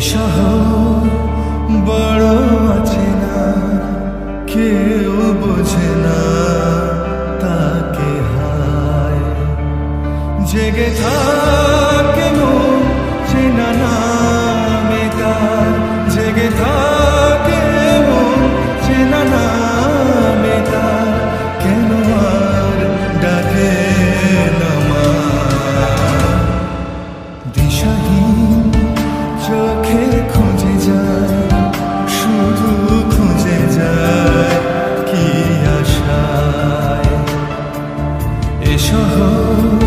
শহর বড় আছে না কেউ বোঝে না তাকে হায়। জেগে থাকে মন সহজ